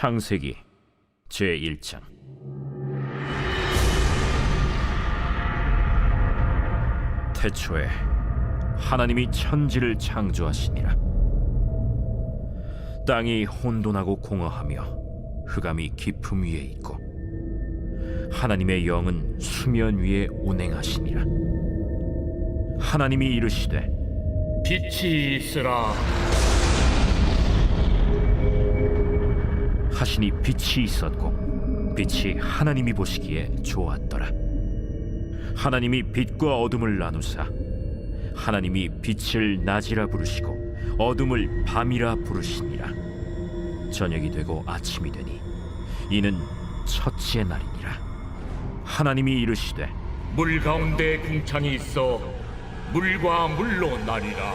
창세기 제1장. 태초에 하나님이 천지를 창조하시니라. 땅이 혼돈하고 공허하며 흑암이 깊음 위에 있고 하나님의 영은 수면 위에 운행하시니라. 하나님이 이르시되 빛이 있으라 하시니 빛이 있었고 빛이 하나님이 보시기에 좋았더라. 하나님이 빛과 어둠을 나누사 하나님이 빛을 낮이라 부르시고 어둠을 밤이라 부르시니라. 저녁이 되고 아침이 되니 이는 첫째 날이니라. 하나님이 이르시되 물 가운데 궁창이 있어 물과 물로 나뉘라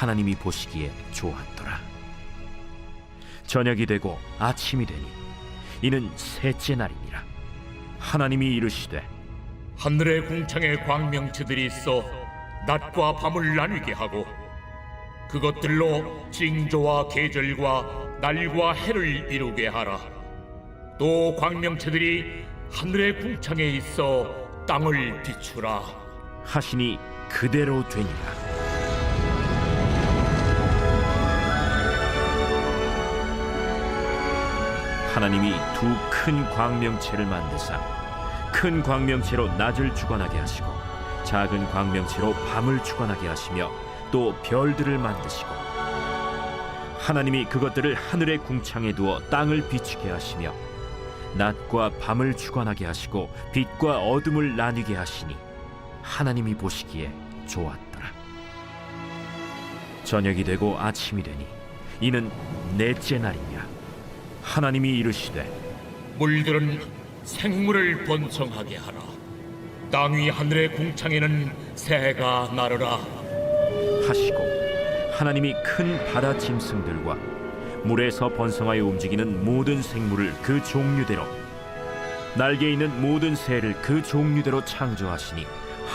하나님이 보시기에 좋았더라 저녁이 되고 아침이 되니 이는 셋째 날이니라 하나님이 이르시되 하늘의 궁창에 광명체들이 있어 낮과 밤을 나뉘게 하고 그것들로 징조와 계절과 날과 해를 이루게 하라. 또 광명체들이 하늘의 궁창에 있어 땅을 비추라. 하시니 그대로 되니라 하나님이 두 큰 광명체를 만드사 큰 광명체로 낮을 주관하게 하시고 작은 광명체로 밤을 주관하게 하시며 또 별들을 만드시고 하나님이 그것들을 하늘의 궁창에 두어 땅을 비추게 하시며 낮과 밤을 주관하게 하시고 빛과 어둠을 나뉘게 하시니 하나님이 보시기에 좋았더라. 저녁이 되고 아침이 되니 이는 넷째 날이니라. 하나님이 이르시되 물들은 생물을 번성하게 하라. 땅 위 하늘의 궁창에는 새가 나르라. 하시고 하나님이 큰 바다 짐승들과 물에서 번성하여 움직이는 모든 생물을 그 종류대로 날개 있는 모든 새를 그 종류대로 창조하시니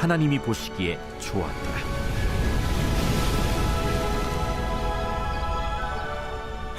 하나님이 보시기에 좋았더라.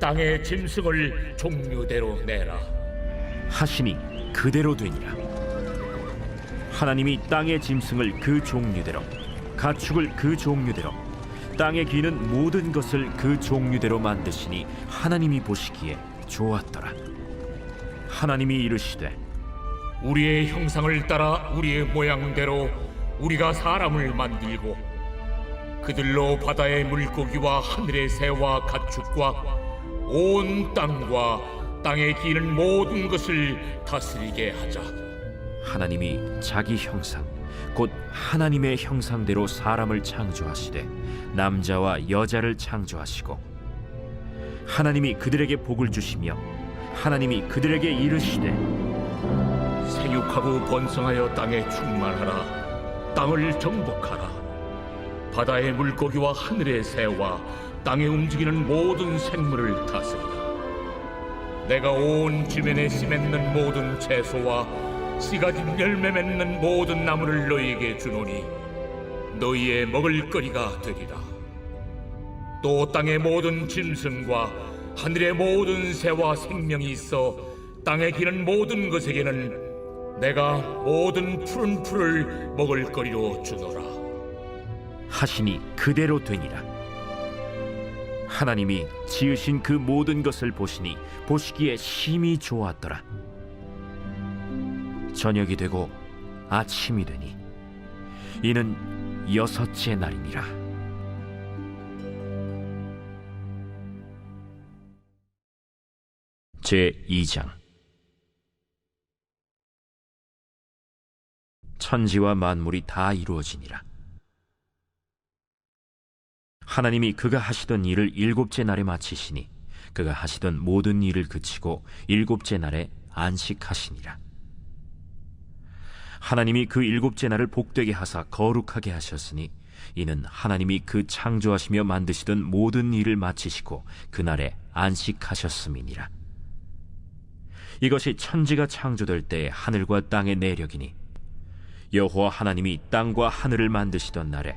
땅의 짐승을 종류대로 내라. 하시니 그대로 되니라. 하나님이 땅의 짐승을 그 종류대로 가축을 그 종류대로 땅에 기는 모든 것을 그 종류대로 만드시니 하나님이 보시기에 좋았더라. 하나님이 이르시되 우리의 형상을 따라 우리의 모양대로 우리가 사람을 만들고 그들로 바다의 물고기와 하늘의 새와 가축과 온 땅과 땅에 기는 모든 것을 다스리게 하자. 하나님이 자기 형상 곧 하나님의 형상대로 사람을 창조하시되 남자와 여자를 창조하시고 하나님이 그들에게 복을 주시며 하나님이 그들에게 이르시되 생육하고 번성하여 땅에 충만하라. 땅을 정복하라. 바다의 물고기와 하늘의 새와 땅에 움직이는 모든 생물을 다스리라. 내가 온 지면에 씨 맺는 모든 채소와 씨 가진 열매 맺는 모든 나무를 너희에게 주노니 너희의 먹을거리가 되리라. 또 땅의 모든 짐승과 하늘의 모든 새와 생명이 있어 땅에 기는 모든 것에게는 내가 모든 푸른 풀을 먹을거리로 주노라. 하시니 그대로 되니라. 하나님이 지으신 그 모든 것을 보시니 보시기에 심히 좋았더라. 저녁이 되고 아침이 되니 이는 여섯째 날이니라. 제 2장 천지와 만물이 다 이루어지니라. 하나님이 그가 하시던 일을 일곱째 날에 마치시니 그가 하시던 모든 일을 그치고 일곱째 날에 안식하시니라. 하나님이 그 일곱째 날을 복되게 하사 거룩하게 하셨으니 이는 하나님이 그 창조하시며 만드시던 모든 일을 마치시고 그날에 안식하셨음이니라. 이것이 천지가 창조될 때 하늘과 땅의 내력이니 여호와 하나님이 땅과 하늘을 만드시던 날에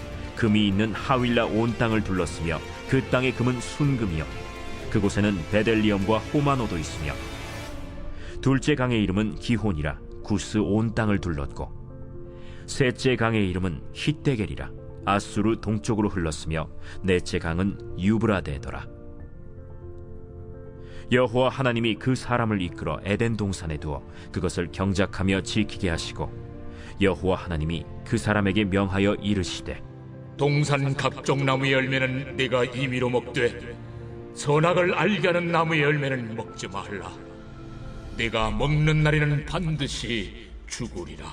금이 있는 하윌라 온 땅을 둘렀으며 그 땅의 금은 순금이요. 그곳에는 베델리엄과 호마노도 있으며 둘째 강의 이름은 기혼이라 구스 온 땅을 둘렀고 셋째 강의 이름은 히데겔이라 아수르 동쪽으로 흘렀으며 넷째 강은 유브라데더라. 여호와 하나님이 그 사람을 이끌어 에덴 동산에 두어 그것을 경작하며 지키게 하시고 여호와 하나님이 그 사람에게 명하여 이르시되 동산 각종 나무의 열매는 네가 임의로 먹되 선악을 알게 하는 나무의 열매는 먹지 말라. 네가 먹는 날에는 반드시 죽으리라.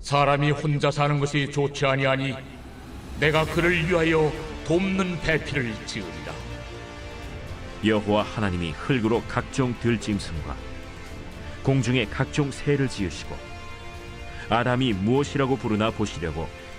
사람이 혼자 사는 것이 좋지 아니하니 내가 그를 위하여 돕는 배필을 지으리라. 여호와 하나님이 흙으로 각종 들짐승과 공중에 각종 새를 지으시고 아담이 무엇이라고 부르나 보시려고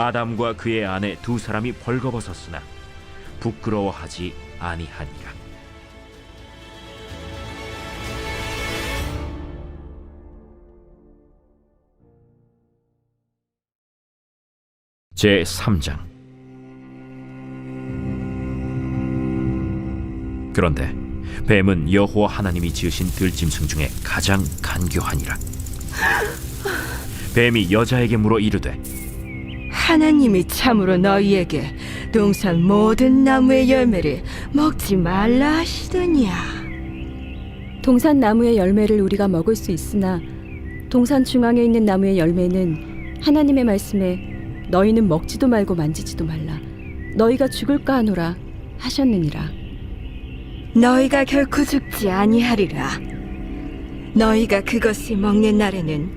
아담과 그의 아내 두 사람이 벌거벗었으나 부끄러워하지 아니하니라. 제 3장. 그런데 뱀은 여호와 하나님이 지으신 들짐승 중에 가장 간교하니라. 뱀이 여자에게 물어 이르되 하나님이 참으로 너희에게 동산 모든 나무의 열매를 먹지 말라 하시더냐 동산 나무의 열매를 우리가 먹을 수 있으나 동산 중앙에 있는 나무의 열매는 하나님의 말씀에 너희는 먹지도 말고 만지지도 말라. 너희가 죽을까 하노라 하셨느니라. 너희가 결코 죽지 아니하리라. 너희가 그것을 먹는 날에는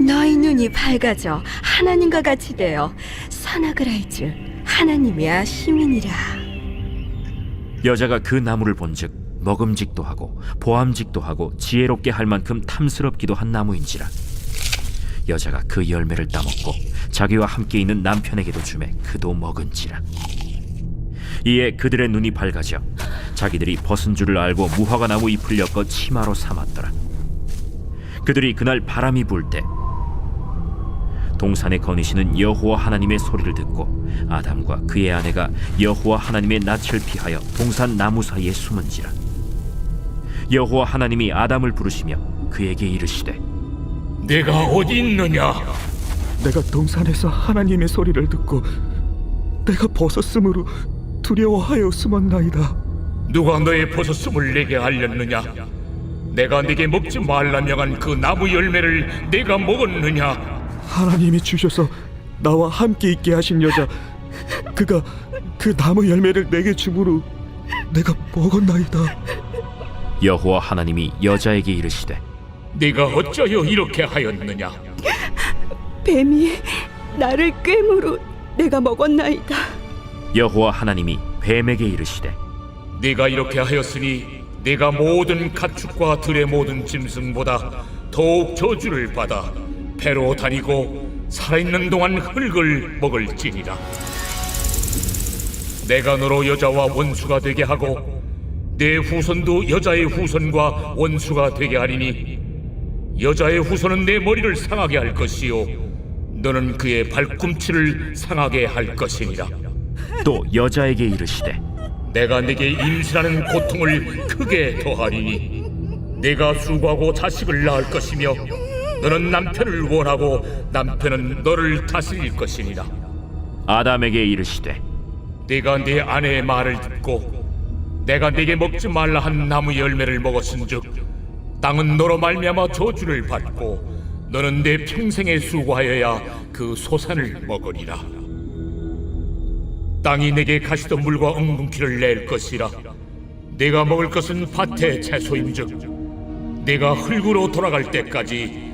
너희 눈이 밝아져 하나님과 같이 되어 선악을 알줄 하나님이 아심이니라. 여자가 그 나무를 본즉 먹음직도 하고 보암직도 하고 지혜롭게 할 만큼 탐스럽기도 한 나무인지라. 여자가 그 열매를 따먹고 자기와 함께 있는 남편에게도 주매 그도 먹은지라. 이에 그들의 눈이 밝아져 자기들이 벗은 줄을 알고 무화과 나무 잎을 엮어 치마로 삼았더라. 그들이 그날 바람이 불 때 동산에 거니시는 여호와 하나님의 소리를 듣고 아담과 그의 아내가 여호와 하나님의 낯을 피하여 동산 나무 사이에 숨은지라 여호와 하나님이 아담을 부르시며 그에게 이르시되 내가 어디 있느냐? 내가 동산에서 하나님의 소리를 듣고 내가 벗었으므로 두려워하여 숨었나이다. 누가 너의 벗었음을 내게 알렸느냐? 내가 네게 먹지 말라 명한 그 나무 열매를 내가 먹었느냐? 하나님이 주셔서 나와 함께 있게 하신 여자 그가 그 나무 열매를 내게 주므로 내가 먹었나이다. 여호와 하나님이 여자에게 이르시되 네가 어쩌여 이렇게 하였느냐? 뱀이 나를 꿰므로 내가 먹었나이다 여호와 하나님이 뱀에게 이르시되 네가 이렇게 하였으니 네가 모든 가축과 들의 모든 짐승보다 더욱 저주를 받아 배로 다니고 살아있는 동안 흙을 먹을지니라. 내가 너로 여자와 원수가 되게 하고 내 후손도 여자의 후손과 원수가 되게 하리니 여자의 후손은 내 머리를 상하게 할 것이요 너는 그의 발꿈치를 상하게 할 것이니라. 또 여자에게 이르시되 내가 네게 임신하는 고통을 크게 더하리니 내가 수고하고 자식을 낳을 것이며 너는 남편을 원하고 남편은 너를 다스릴 것이니라. 아담에게 이르시되 네가 네 아내의 말을 듣고 내가 네게 먹지 말라 한 나무 열매를 먹었은즉 땅은 너로 말미암아 저주를 받고 너는 내 평생에 수고하여야 그 소산을 먹으리라. 땅이 내게 가시던 물과 엉겅퀴를 낼 것이라. 내가 먹을 것은 밭의 채소임즉 내가 흙으로 돌아갈 때까지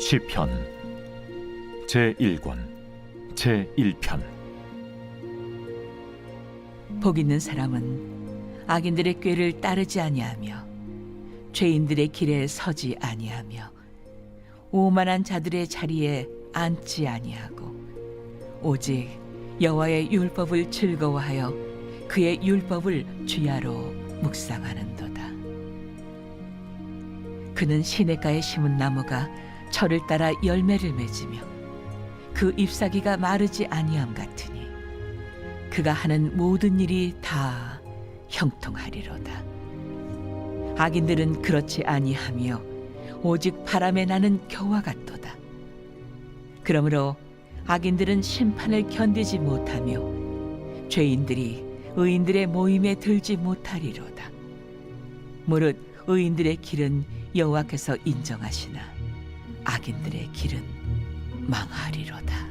시편 제 1권 제 1편 복 있는 사람은 악인들의 꾀를 따르지 아니하며 죄인들의 길에 서지 아니하며 오만한 자들의 자리에 앉지 아니하고 오직 여호와의 율법을 즐거워하여 그의 율법을 주야로 묵상하는도다. 그는 시냇가에 심은 나무가 철을 따라 열매를 맺으며 그 잎사귀가 마르지 아니함 같으니 그가 하는 모든 일이 다 형통하리로다. 악인들은 그렇지 아니하며 오직 바람에 나는 겨와 같도다. 그러므로 악인들은 심판을 견디지 못하며 죄인들이 의인들의 모임에 들지 못하리로다. 무릇 의인들의 길은 여호와께서 인정하시나 악인들의 길은 망하리로다.